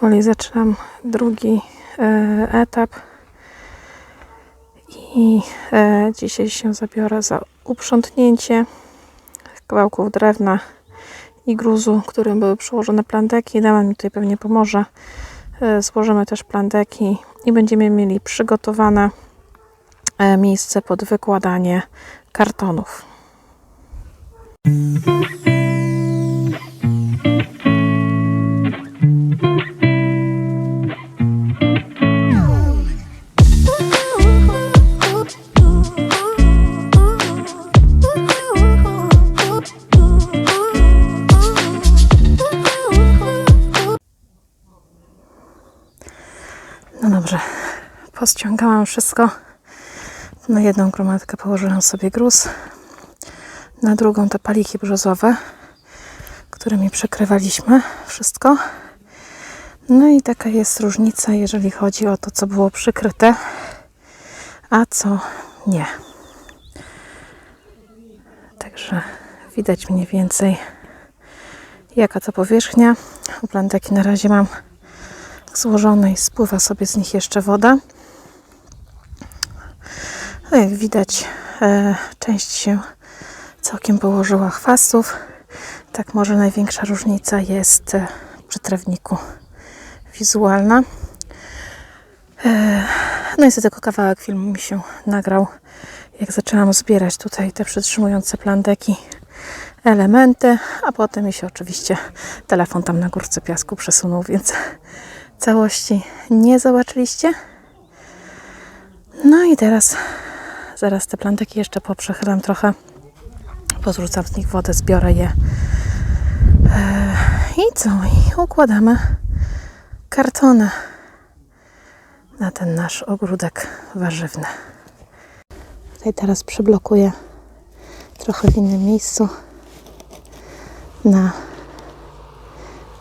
Powoli zaczynam drugi e, etap i e, dzisiaj się zabiorę za uprzątnięcie kawałków drewna i gruzu, którym były przyłożone plandeki. Dama mi tutaj pewnie pomoże. E, złożymy też plandeki i będziemy mieli przygotowane miejsce pod wykładanie kartonów. No dobrze, pościągałam wszystko. Na jedną gromadkę położyłam sobie gruz, na drugą te paliki brzozowe, którymi przekrywaliśmy wszystko. No i taka jest różnica, jeżeli chodzi o to, co było przykryte, a co nie. Także widać mniej więcej, jaka to powierzchnia. Uplandeki na razie mam złożone i spływa sobie z nich jeszcze woda. No jak widać, e, część się całkiem położyła chwastów. Tak może największa różnica jest e, przy trawniku wizualna. E, no i tylko kawałek filmu mi się nagrał, jak zaczęłam zbierać tutaj te przytrzymujące plandeki elementy, a potem mi się oczywiście telefon tam na górce piasku przesunął, więc całości nie zobaczyliście. No i teraz zaraz te planteki jeszcze poprzechylam trochę. Pozrzucam z nich wodę, zbiorę je. Eee, I co? I układamy kartony na ten nasz ogródek warzywny. Tutaj teraz przyblokuję trochę w innym miejscu na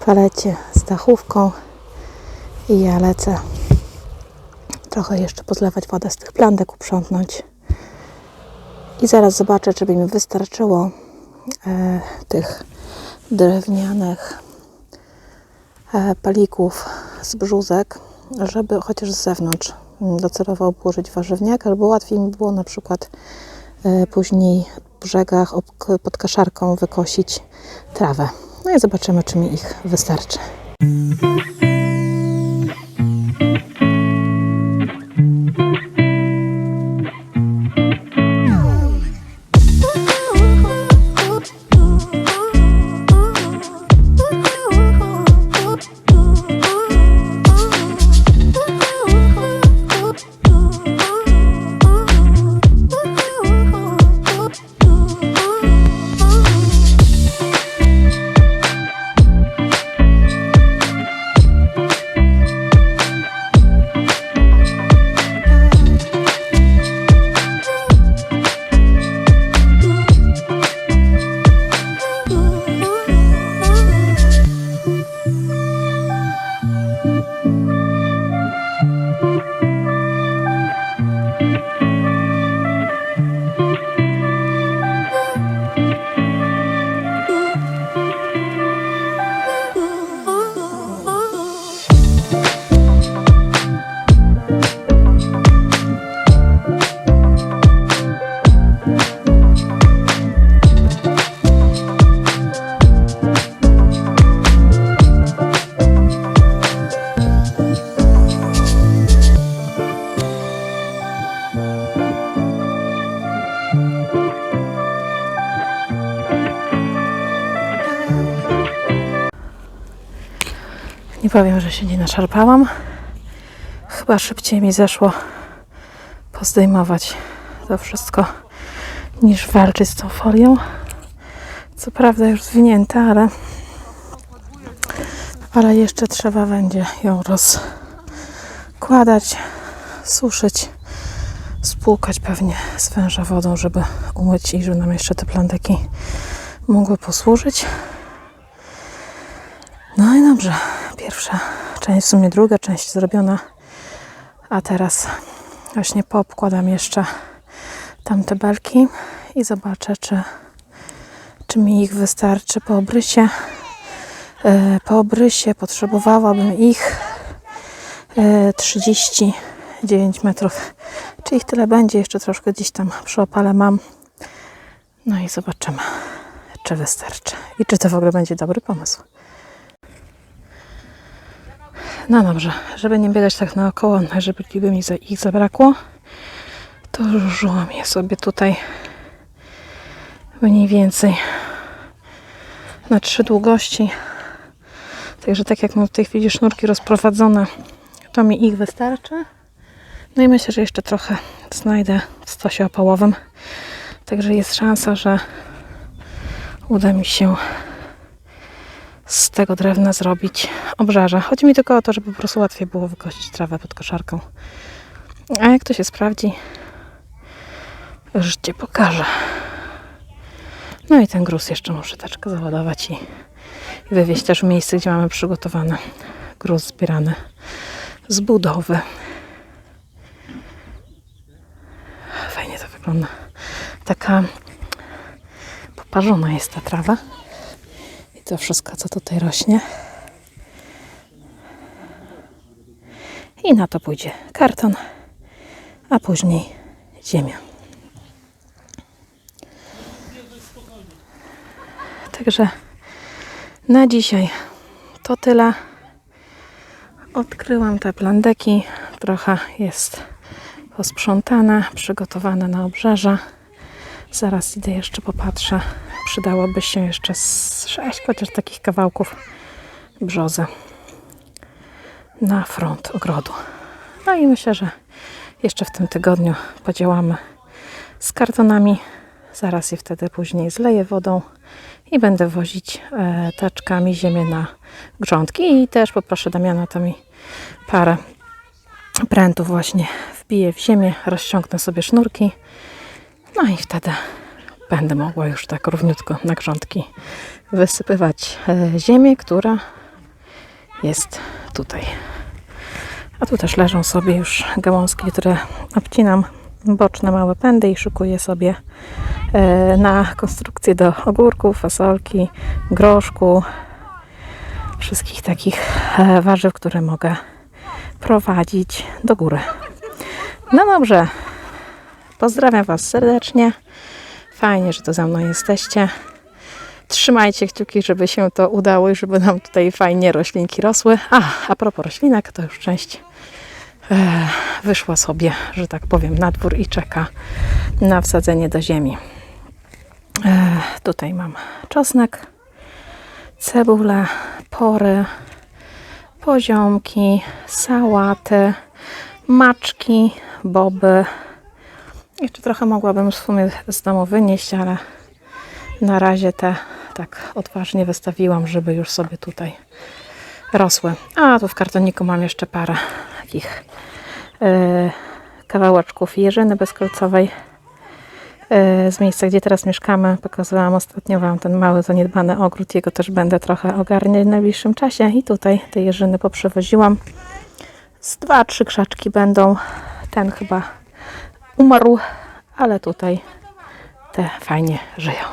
palecie z dachówką i ja lecę trochę jeszcze pozlewać wodę z tych plandek, uprzątnąć i zaraz zobaczę, czy by mi wystarczyło e, tych drewnianych e, palików z brzuzek, żeby chociaż z zewnątrz docelowo obłożyć warzywniak, albo łatwiej mi było na przykład e, później w brzegach pod kaszarką wykosić trawę. No i zobaczymy, czy mi ich wystarczy. Nie powiem, że się nie naszarpałam. Chyba szybciej mi zeszło pozdejmować to wszystko niż walczyć z tą folią. Co prawda już zwinięta, ale ale jeszcze trzeba będzie ją rozkładać, suszyć, spłukać pewnie z węża wodą, żeby umyć i żeby nam jeszcze te planteki mogły posłużyć. No i dobrze, pierwsza część, w sumie druga część zrobiona, a teraz właśnie poobkładam jeszcze tamte belki i zobaczę, czy, czy mi ich wystarczy po obrysie. E, Po obrysie potrzebowałabym ich e, 39 metrów. Czy ich tyle będzie? Jeszcze troszkę gdzieś tam przy opale mam. No i zobaczymy, czy wystarczy. I czy to w ogóle będzie dobry pomysł. No dobrze, żeby nie biegać tak naokoło, żeby by mi ich zabrakło, to użyłam je sobie tutaj mniej więcej na trzy długości. Także tak jak mam w tej chwili sznurki rozprowadzone, to mi ich wystarczy. No i myślę, że jeszcze trochę znajdę w stosie opałowym. Także jest szansa, że uda mi się z tego drewna zrobić obrzeże. Chodzi mi tylko o to, żeby po prostu łatwiej było wykosić trawę pod koszarką. A jak to się sprawdzi, życie pokaże. No i ten gruz jeszcze muszę teczkę załadować i, i wywieźć też w miejsce, gdzie mamy przygotowany gruz zbierany z budowy. Fajnie to wygląda. Taka poparzona jest ta trawa. To wszystko, co tutaj rośnie. I na to pójdzie karton, a później ziemia. Także na dzisiaj to tyle. Odkryłam te plandeki. Trochę jest posprzątane, przygotowane na obrzeża. Zaraz idę jeszcze popatrzę. Przydałoby się jeszcze sześć chociaż takich kawałków brzozy na front ogrodu. No i myślę, że jeszcze w tym tygodniu podziałamy z kartonami. Zaraz je wtedy później zleję wodą i będę wozić e, taczkami ziemię na grządki. I też poproszę Damiana, to mi parę prętów właśnie wbiję w ziemię, rozciągnę sobie sznurki. No i wtedy będę mogła już tak równiutko na grządki wysypywać e, ziemię, która jest tutaj. A tu też leżą sobie już gałązki, które obcinam boczne małe pędy i szykuję sobie e, na konstrukcję do ogórków, fasolki, groszku, wszystkich takich e, warzyw, które mogę prowadzić do góry. No dobrze, pozdrawiam Was serdecznie. Fajnie, że to ze mną jesteście. Trzymajcie kciuki, żeby się to udało i żeby nam tutaj fajnie roślinki rosły. A, a propos roślinek, to już część e, wyszła sobie, że tak powiem, na dwór i czeka na wsadzenie do ziemi. E, tutaj mam czosnek, cebulę, pory, poziomki, sałaty, maczki, boby. Jeszcze trochę mogłabym w sumie z domu wynieść, ale na razie te tak odważnie wystawiłam, żeby już sobie tutaj rosły. A tu w kartoniku mam jeszcze parę takich e, kawałeczków jeżyny bezkolcowej e, z miejsca, gdzie teraz mieszkamy. Pokazywałam ostatnio Wam ten mały, zaniedbany ogród. Jego też będę trochę ogarniać w najbliższym czasie. I tutaj te jeżyny poprzewoziłam. Z dwa, trzy krzaczki będą. Ten chyba umarł, ale tutaj te fajnie żyją.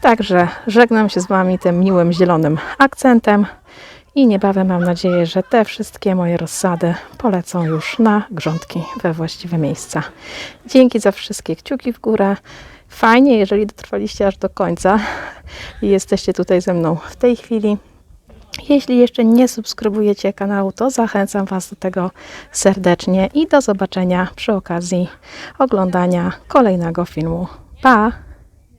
Także żegnam się z Wami tym miłym zielonym akcentem i niebawem mam nadzieję, że te wszystkie moje rozsady polecą już na grządki we właściwe miejsca. Dzięki za wszystkie kciuki w górę. Fajnie, jeżeli dotrwaliście aż do końca i jesteście tutaj ze mną w tej chwili. Jeśli jeszcze nie subskrybujecie kanału, to zachęcam Was do tego serdecznie i do zobaczenia przy okazji oglądania kolejnego filmu. Pa!